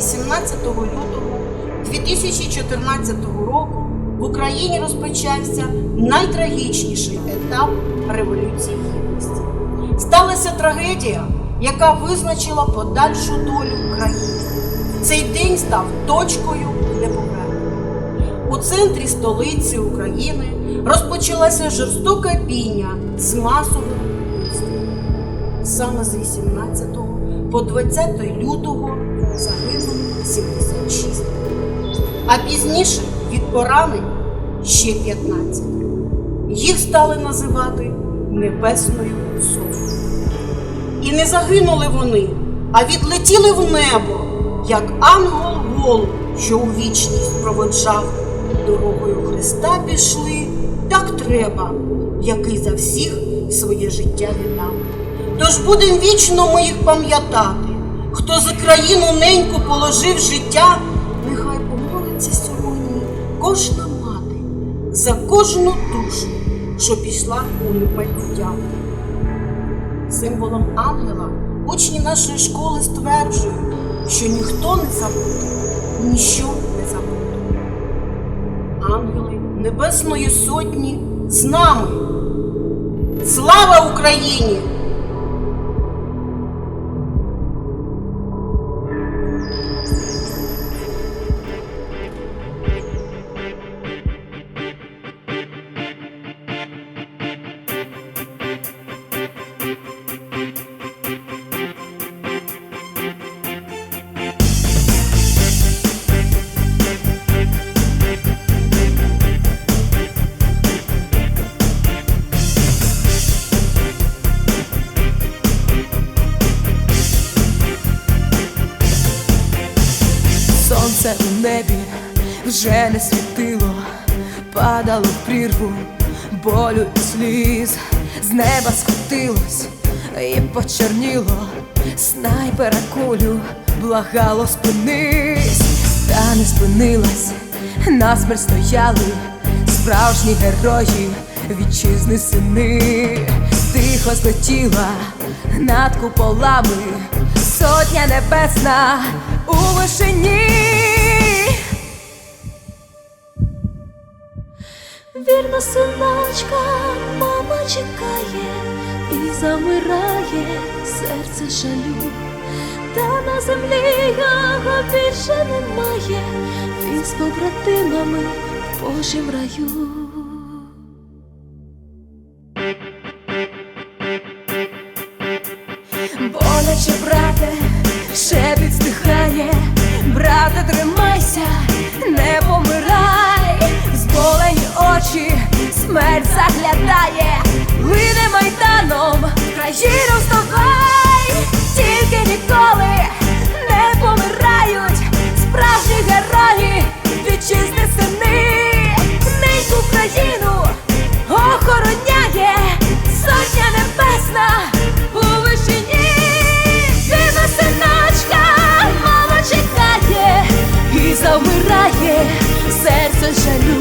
18 лютого 2014 року в Україні розпочався найтрагічніший етап Революції Гідності. Сталася трагедія, яка визначила подальшу долю країни. Цей день став точкою неповернення. У центрі столиці України розпочалася жорстока бійня з масовим вбивством. Саме з 18 по 20 лютого загинуло 76, а пізніше від поранень ще 15. Їх стали називати Небесною Сотнею. І не загинули вони, а відлетіли в небо, як ангел голуб, що у вічність проводжав. Дорогою Христа пішли, так треба, який за всіх своє життя віддав. Тож будем вічно ми їх пам'ятати, хто за країну неньку положив життя, нехай помолиться сьогодні кожна мати за кожну душу, що пішла у непайкуття. Символом ангела учні нашої школи стверджують, що ніхто не забуде, ніщо не забуде. Ангели Небесної Сотні з нами. Слава Україні! Сонце у небі вже не світило, падало в прірву болю і сліз, з неба скотилось і почерніло, снайпера кулю благало спинись, та не спинилась, насмерть стояли справжні герої, вітчизни сини, тихо злетіла над куполами, сотня небесна у вишині. Вірна синочка, мама чекає і замирає серце жалю, та на землі його більше немає, він з побратимами в Божім раю. Очі, смерть заглядає, лине майданом, країну вставай, тільки ніколи не помирають, справжні герої, вітчизни сини, неньку країну охороняє сотня небесна у вишині, Вірна синочка, мама чекає і завмирає. Серце жалю.